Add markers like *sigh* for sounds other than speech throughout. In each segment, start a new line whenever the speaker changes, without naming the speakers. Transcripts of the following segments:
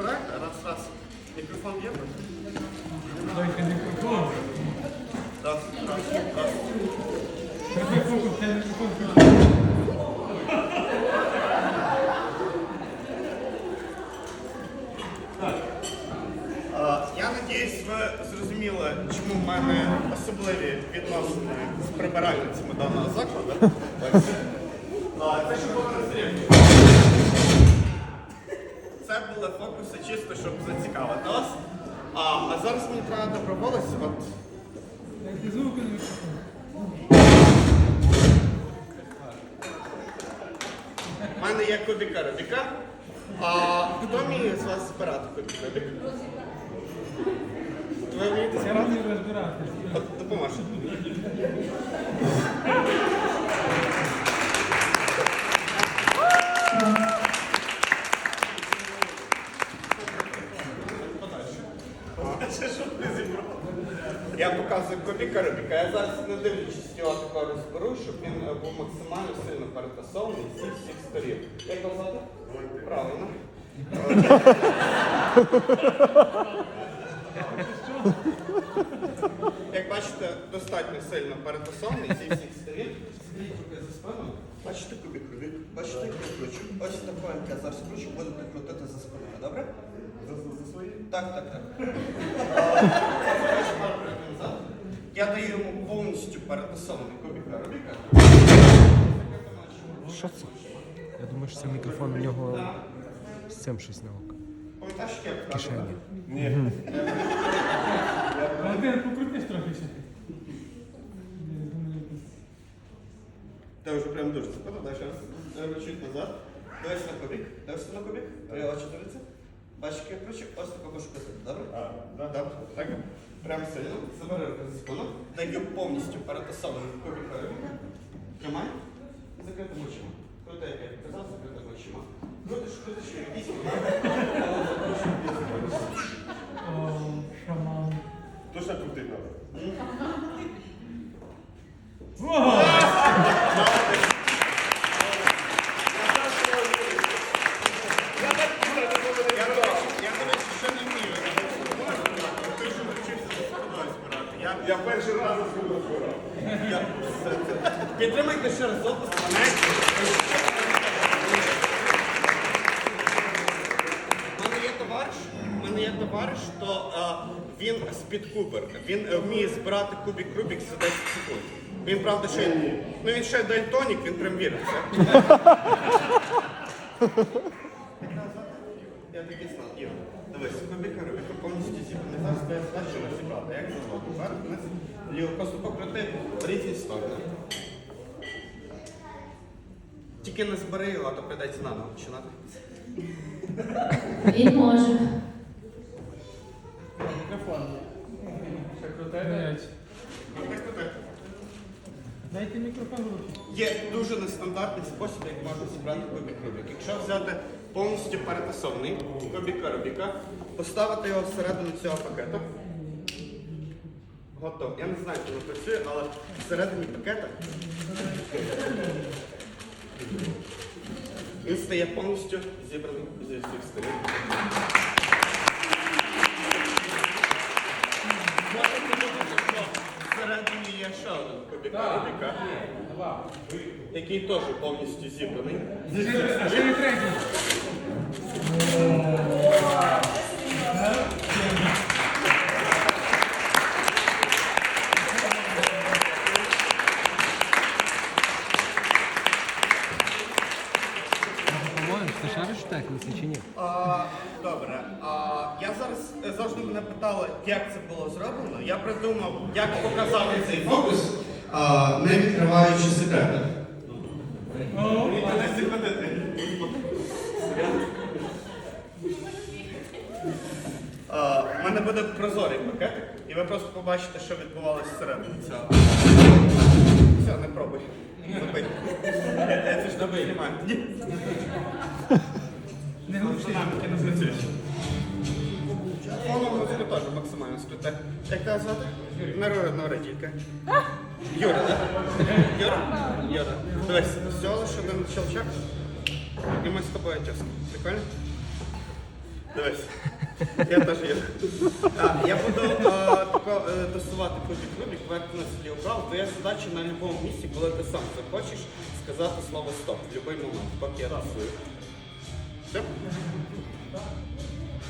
збираєте? Раз, раз. Мікрофон є?
Дайте мікрофон.
Раз, раз, раз. Я надіюсь, ви зрозуміли, чому в мене особливі відносини з прибиральницями даного закладу. *laughs* Це щоб було незрівні. Були фокуси чисто, щоб зацікавити вас. А, а зараз мені треба доброволець. От. У мене є кубіка Рубіка. А хто вміє з вас збирати кубік Рубік? Ви вмієте збирати? От Допоможете. Це що ти зібрав? Я показую кубіка Я зараз не дивлячись його такого розберу, щоб він е, був максимально сильно перетасований зі всіх сторін. Як його звати? Правильно. Як бачите, достатньо сильно перетасований зі всіх сторін. Скрізь руки за спину. Бачите кубик рубік? Бачите, кручу? Ось такою зараз кручу, будете крутити за спиною, добре? За, за свої? Так, так, так. *laughs* Я даю йому повністю перетасований кубік Рубіка.
Що це? Я думаю, що це мікрофон у нього з цим щось на око.
Пам'ятаєш, як я
Кишені.
Ні.
Валентин, покрутись трохи ще.
Та вже прям дуже цікаво, дай ще раз. Чуть назад. Давай на кубік. Давай ще на кубік. Е, Ріла 14. Бачки ключик, ось таку кошу казати, добре? А, да. Добре. Так, прямо сильно, забери руку за спину, даю повністю перед особою повіхаю. Тримай, закритим очима. Крути, як я казав, закритим очима. Ну, крутиш, крутиш, як
вісім. Шаман.
Точно крутить треба.
Спідкубер. Він е, вміє збирати кубік Рубік за 10 секунд. Він правда ще ну він ще дальтонік, він прям вірить. Я такий знав. Ігор, дивись, кубіка Рубіка повністю зібраний. Зараз тебе задача розібрати. Як. Вверх, вниз, ліво, просто покрути в різні сторони. Тільки не збери його, а то прийдеться наново починати.
Він може.
Мікрофон. Ще крутий. Дайте мікрофон в руки.
Є дуже нестандартний спосіб, як можна зібрати кубік Рубік. Якщо взяти повністю перетасований кубіка Рубіка, поставити його всередину цього пакета. Готово. Я не знаю, як воно працює, але всередині пакета він стає повністю зібраним зі всіх сторін. є ще один кубік Рубіка, який теж повністю зібраний. зі всіх
А
сторін.
ще не третій.
По-моєму, ти шариш в техніці чи ні?
А, добре. Завжди мене питали, як це було зроблено. Я придумав, як показати цей фокус, а, не відкриваючи секрети. Не секретити. А, У мене буде прозорий пакетик, і ви просто побачите, що відбувалося всередині цього. Все, не пробуй. Забий. Це ж не знімаю.
Не глуши.
Не працюють. Музику теж максимально скрите. Як тебе звати? Нора Нородійка. Юра, так? Юра? Юра. Дивись, всього лише один щелчок. І ми з тобою тісно. Прикольно? Дивись. Я теж є. А, Я буду е, тако, е, тестувати Рубік, вверх на селі вправо. Твоя задача на будь-якому місці, коли ти сам захочеш, сказати слово стоп в будь-який момент, поки я тестую. Все?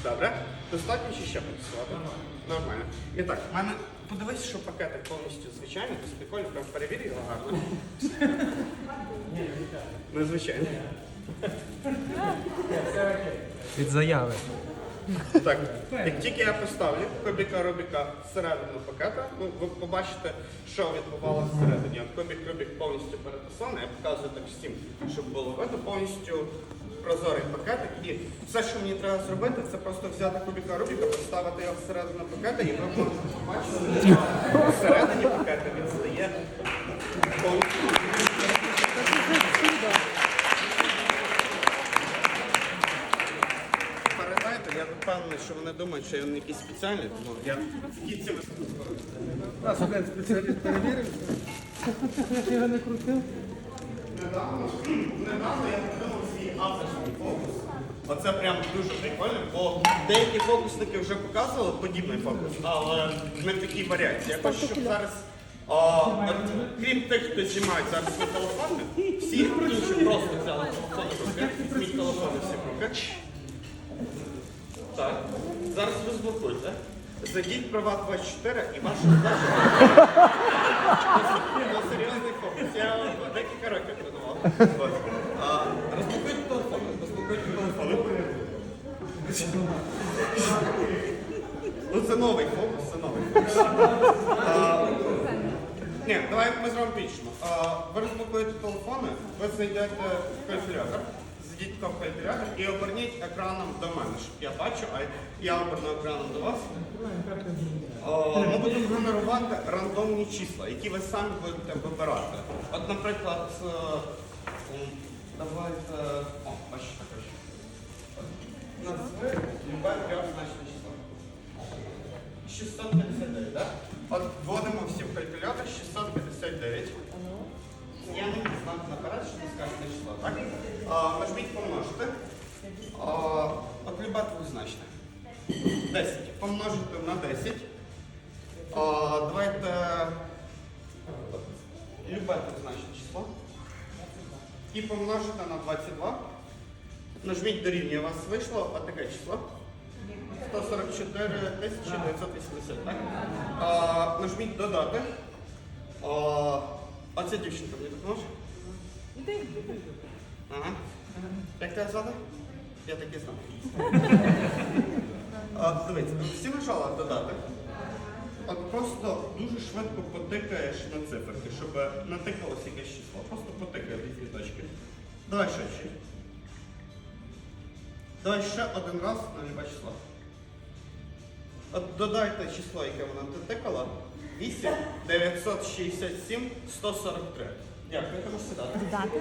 Добре? Достатньо чи ще потестувати? Нормально. Нормально. І так, в мене подивись, що пакетик повністю звичайний, тобто прикольно, прям перевір його гарно. Незвичайно.
Від заяви.
Так, як тільки я поставлю кубіка Рубіка всередину пакета, ну, ви побачите, що відбувалося всередині. От кубік Рубік повністю переписаний, я показую так всім, щоб було видно, повністю прозорий пакетик. І все, що мені треба зробити, це просто взяти кубіка Рубіка, поставити його всередину пакета, і ви можете побачити, що всередині пакета він стає повністю. Передайте, я впевнений, що вони думають, що він якийсь спеціальний, тому я в кінці
А, студент спеціаліст перевірив? Я не крутив.
Недавно, недавно я придумав фокус. Оце прям дуже прикольно, бо деякі фокусники вже показували подібний фокус, але не в такій варіації. Я хочу, щоб зараз, а, от, крім тих, хто знімає зараз на телефони, всі інші просто взяли телефони в руки, візьміть телефони всі в руки. Так, зараз розблокуйте. Зайдіть в права 24 і ваша задача. Це серйозний фокус. Я декілька років тренував. Ну це новий фокус, це новий фокус. Ні, давай ми зробимо пічно. Ви розблокуєте телефони, ви знайдете калькулятор, зайдіть в калькулятор і оберніть екраном до мене, щоб я бачу, а я оберну екраном до вас. Ми будемо генерувати рандомні числа, які ви самі будете вибирати. От, наприклад, е, давайте. О, бачите, бачите. 15 любая трехзначное число. 659, да? От вводимо всі в калькулятор 659. Зняли знак на апарат, що не скажете число, так? А, нажміть помножити. А, от люба двозначна. 10. Помножити на 10. А, давайте любе двозначне число. И помножити на 22. Нажміть дорівнює, у вас вийшло отаке число. 144 980, так? А, нажміть додати. А, оця дівчинка мені допоможе? Ага. Як тебе звати? Я так і знав. А, дивіться, всі нажали додати. От просто дуже швидко потикаєш на циферки, щоб натикалося якесь число. Просто потикай в різні точки. Давай ще. Давай ще один раз на любе число. От додайте число, яке вона натикала. 8 967 143. Дякую, ти можеш сідати.
Додати?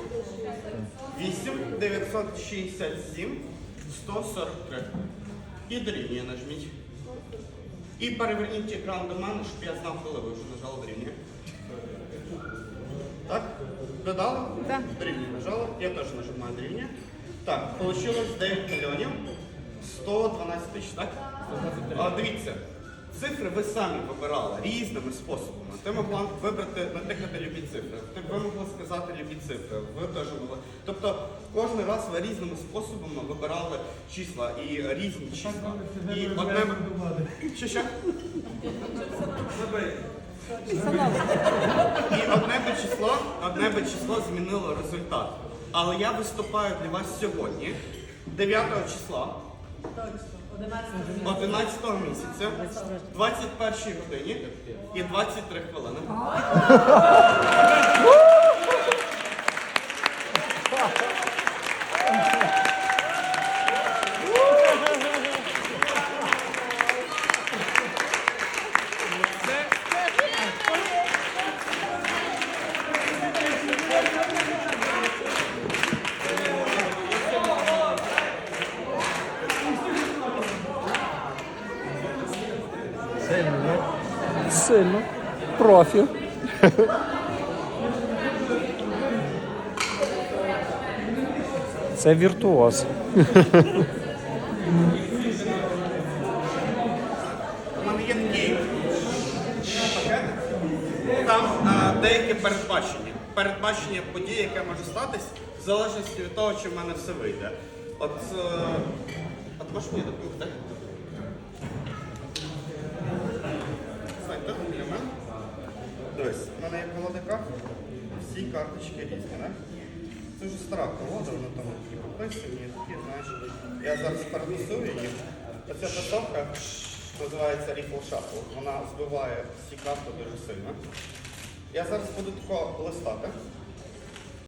8 967 143. І дорівнює нажміть. І переверніть екран до мене, щоб я знав, коли ви вже нажали дорівнює. Так? Додали?
Так.
Дорівнює нажали. Я теж нажимаю дорівнює. Так, вийшло 9 мільйонів 112 тисяч, так? А, дивіться, цифри ви самі вибирали різними способами. Ти могла вибрати, натикати любі цифри. Ти ви могли сказати любі цифри. Ви теж могли. Тобто кожен раз ви різними способами вибирали числа і різні числа. І одне що що? І одне би число, одне би число змінило результат. Але я виступаю для вас сьогодні, 9 числа. 11 місяця, 21 годині і 23 хвилини.
профі. Це віртуоз. У мене є гейм. Пакетик.
Там е, деякі передбачення. Передбачення події, яке може статись, в залежності від того, чи в мене все вийде. От, е, от можеш мені допомогти? Мене є колода всі карточки різні, Не? Це вже стара колода, вона там такі пописані, такі, знаєш. Я зараз перенесу її. Оця тасовка називається Rifle Shuffle. Вона збиває всі карти дуже сильно. Я зараз буду тако листати.